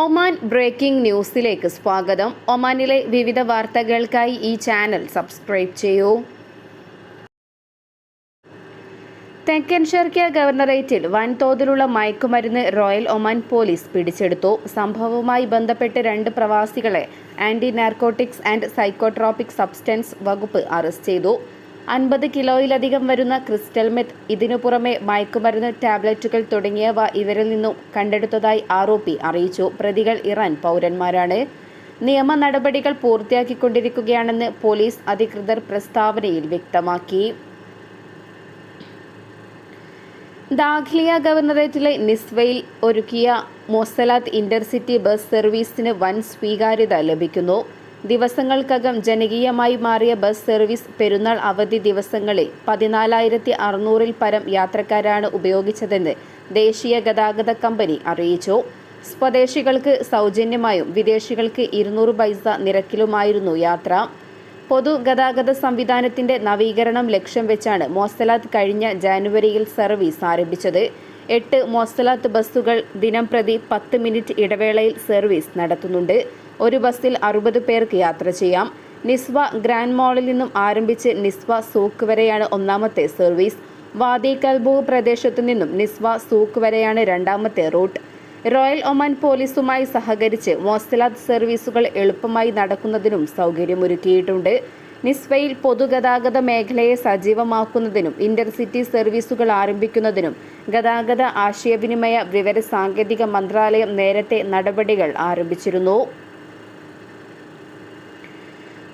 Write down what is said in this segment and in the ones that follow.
Oman breaking ന്യൂസിലേക്ക് സ്വാഗതം. ഒമാനിലെ വിവിധ വാർത്തകൾക്കായി ഈ ചാനൽ സബ്സ്ക്രൈബ് ചെയ്യൂ. തെക്കൻ ഷെർക്കിയ ഗവർണറേറ്റിൽ വൻതോതിലുള്ള മയക്കുമരുന്ന് റോയൽ ഒമാൻ പോലീസ് പിടിച്ചെടുത്തു. സംഭവവുമായി ബന്ധപ്പെട്ട് രണ്ട് പ്രവാസികളെ anti narcotics and psychotropic substance വകുപ്പ് അറസ്റ്റ് ചെയ്തു. അൻപത് കിലോയിലധികം വരുന്ന ക്രിസ്റ്റൽ മെത്ത് ഇതിനു പുറമെ മയക്കുമരുന്ന് ടാബ്ലറ്റുകൾ തുടങ്ങിയവ ഇവരിൽ നിന്നും കണ്ടെടുത്തതായി ആരോപി അറിയിച്ചു. പ്രതികൾ ഇറാൻ പൗരന്മാരാണ്. നിയമ നടപടികൾ പൂർത്തിയാക്കിക്കൊണ്ടിരിക്കുകയാണെന്ന് പോലീസ് അധികൃതർ പ്രസ്താവനയിൽ വ്യക്തമാക്കി. ദാഖ്ലിയ ഗവർണറേറ്റിലെ നിസ്വയിൽ ഒരുക്കിയ മൊസലാത്ത് ഇന്റർസിറ്റി ബസ് സർവീസിന് വൻ സ്വീകാര്യത ലഭിക്കുന്നു. ദിവസങ്ങൾക്കകം ജനകീയമായി മാറിയ ബസ് സർവീസ് പെരുന്നാൾ അവധി ദിവസങ്ങളിൽ പതിനാലായിരത്തി അറുന്നൂറിൽ പരം യാത്രക്കാരാണ് ഉപയോഗിച്ചതെന്ന് ദേശീയ ഗതാഗത കമ്പനി അറിയിച്ചു. സ്വദേശികൾക്ക് സൗജന്യമായും വിദേശികൾക്ക് ഇരുന്നൂറ് പൈസ നിരക്കിലുമായിരുന്നു യാത്ര. പൊതുഗതാഗത സംവിധാനത്തിന്റെ നവീകരണം ലക്ഷ്യം വെച്ചാണ് മോസലാത്ത് കഴിഞ്ഞ ജാനുവരിയിൽ സർവീസ് ആരംഭിച്ചത്. എട്ട് മോസ്തലാത്ത് ബസ്സുകൾ ദിനം പ്രതി പത്ത് മിനിറ്റ് ഇടവേളയിൽ സർവീസ് നടത്തുന്നുണ്ട്. ഒരു ബസ്സിൽ അറുപത് പേർക്ക് യാത്ര ചെയ്യാം. നിസ്വ ഗ്രാൻഡ് മോളിൽ നിന്നും ആരംഭിച്ച് നിസ്വ സൂക്ക് വരെയാണ് ഒന്നാമത്തെ സർവീസ്. വാദി കൽബൂ പ്രദേശത്തു നിന്നും നിസ്വ സൂക്ക് വരെയാണ് രണ്ടാമത്തെ റൂട്ട്. റോയൽ ഒമാൻ പോലീസുമായി സഹകരിച്ച് മോസ്തലാത്ത് സർവീസുകൾ എളുപ്പമായി നടക്കുന്നതിനും സൗകര്യമൊരുക്കിയിട്ടുണ്ട്. നിസ്വയിൽ പൊതുഗതാഗത മേഖലയെ സജീവമാക്കുന്നതിനും ഇന്റർസിറ്റി സർവീസുകൾ ആരംഭിക്കുന്നതിനും ഗതാഗത ആശയവിനിമയ വിവര സാങ്കേതിക മന്ത്രാലയം നേരത്തെ നടപടികൾ ആരംഭിച്ചിരുന്നു.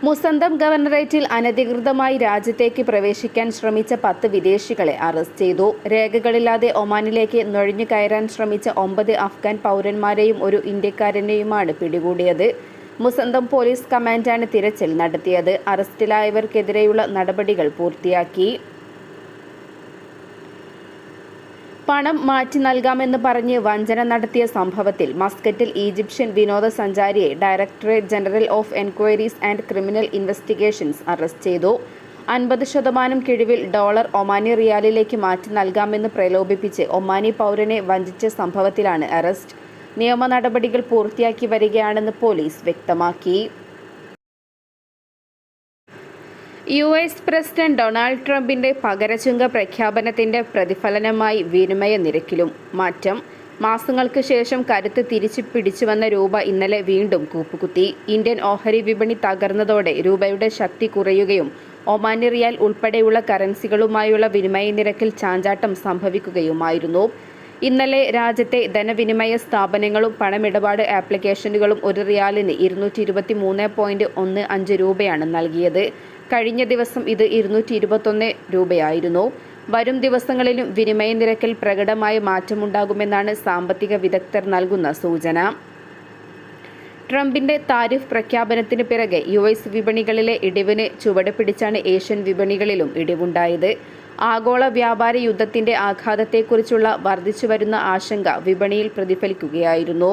മുസന്തം ഗവർണറേറ്റിൽ അനധികൃതമായി രാജ്യത്തേക്ക് പ്രവേശിക്കാൻ ശ്രമിച്ച പത്ത് വിദേശികളെ അറസ്റ്റ് ചെയ്തു. രേഖകളില്ലാതെ ഒമാനിലേക്ക് നുഴഞ്ഞു കയറാൻ ശ്രമിച്ച ഒമ്പത് അഫ്ഗാൻ പൗരന്മാരെയും ഒരു ഇന്ത്യക്കാരനെയുമാണ് പിടികൂടിയത്. മുസന്തം പോലീസ് കമാൻഡാണ് തിരച്ചിൽ നടത്തിയത്. അറസ്റ്റിലായവർക്കെതിരെയുള്ള നടപടികൾ പൂർത്തിയാക്കി. പണം മാറ്റി നൽകാമെന്ന് പറഞ്ഞ് വഞ്ചന നടത്തിയ സംഭവത്തിൽ മസ്കറ്റിൽ Egyptian വിനോദസഞ്ചാരിയെ directorate general of enquiries and criminal investigations arrest ചെയ്തു. അൻപത് ശതമാനം കിഴിവിൽ ഡോളർ ഒമാനി റിയാലിലേക്ക് മാറ്റി നൽകാമെന്ന് പ്രലോഭിപ്പിച്ച് ഒമാനി പൗരനെ വഞ്ചിച്ച സംഭവത്തിലാണ് അറസ്റ്റ്. നിയമ നടപടികൾ പൂർത്തിയാക്കി വരികയാണെന്ന് പോലീസ് വ്യക്തമാക്കി. യു എസ് പ്രസിഡന്റ് ഡൊണാൾഡ് ട്രംപിന്റെ പകരചുങ്ക പ്രഖ്യാപനത്തിന്റെ പ്രതിഫലനമായി വിനിമയ നിരക്കിലും മാറ്റം. മാസങ്ങൾക്ക് ശേഷം കരുത്ത് തിരിച്ചു പിടിച്ചുവന്ന രൂപ ഇന്നലെ വീണ്ടും കൂപ്പുകുത്തി. ഇന്ത്യൻ ഓഹരി വിപണി തകർന്നതോടെ രൂപയുടെ ശക്തി കുറയുകയും ഒമാനി റിയാൽ ഉൾപ്പെടെയുള്ള കറൻസികളുമായുള്ള വിനിമയ നിരക്കിൽ ചാഞ്ചാട്ടം സംഭവിക്കുകയുമായിരുന്നു. ഇന്നലെ രാജ്യത്തെ ധനവിനിമയ സ്ഥാപനങ്ങളും പണമിടപാട് ആപ്ലിക്കേഷനുകളും ഒരു റിയാലിന് ഇരുന്നൂറ്റി ഇരുപത്തി മൂന്ന് പോയിന്റ് ഒന്ന് അഞ്ച് രൂപയാണ് നൽകിയത്. കഴിഞ്ഞ ദിവസം ഇത് ഇരുന്നൂറ്റി ഇരുപത്തൊന്ന് രൂപയായിരുന്നു. വരും ദിവസങ്ങളിലും വിനിമയ നിരക്കിൽ പ്രകടമായ മാറ്റമുണ്ടാകുമെന്നാണ് സാമ്പത്തിക വിദഗ്ധർ നൽകുന്ന സൂചന. ട്രംപിന്റെ താരിഫ് പ്രഖ്യാപനത്തിന് പിറകെ യു എസ് വിപണികളിലെ ഇടിവിന് ചുവട് പിടിച്ചാണ് ഏഷ്യൻ വിപണികളിലും ഇടിവുണ്ടായത്. ആഗോള വ്യാപാര യുദ്ധത്തിന്റെ ആഘാതത്തെക്കുറിച്ചുള്ള വർദ്ധിച്ചുവരുന്ന ആശങ്ക വിപണിയിൽ പ്രതിഫലിക്കുകയായിരുന്നു.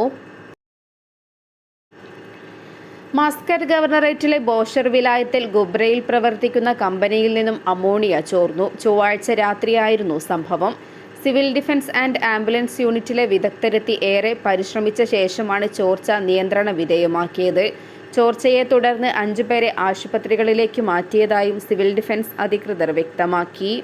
മസ്കറ്റ് ഗവർണറേറ്റിലെ ബോഷർ വിലായത്തിൽ ഗുബ്രയിൽ പ്രവർത്തിക്കുന്ന കമ്പനിയിൽ നിന്നും അമോണിയ ചോർന്നു. ചൊവ്വാഴ്ച രാത്രിയായിരുന്നു സംഭവം. സിവിൽ ഡിഫൻസ് ആൻഡ് ആംബുലൻസ് യൂണിറ്റിലെ വിദഗ്ധരെത്തി ഏറെ പരിശ്രമിച്ച ശേഷമാണ് ചോർച്ച നിയന്ത്രണ വിധേയമാക്കിയത്. ചോർച്ചയെ തുടർന്ന് അഞ്ചുപേരെ ആശുപത്രികളിലേക്ക് മാറ്റിയതായും സിവിൽ ഡിഫൻസ് അധികൃതർ വ്യക്തമാക്കി.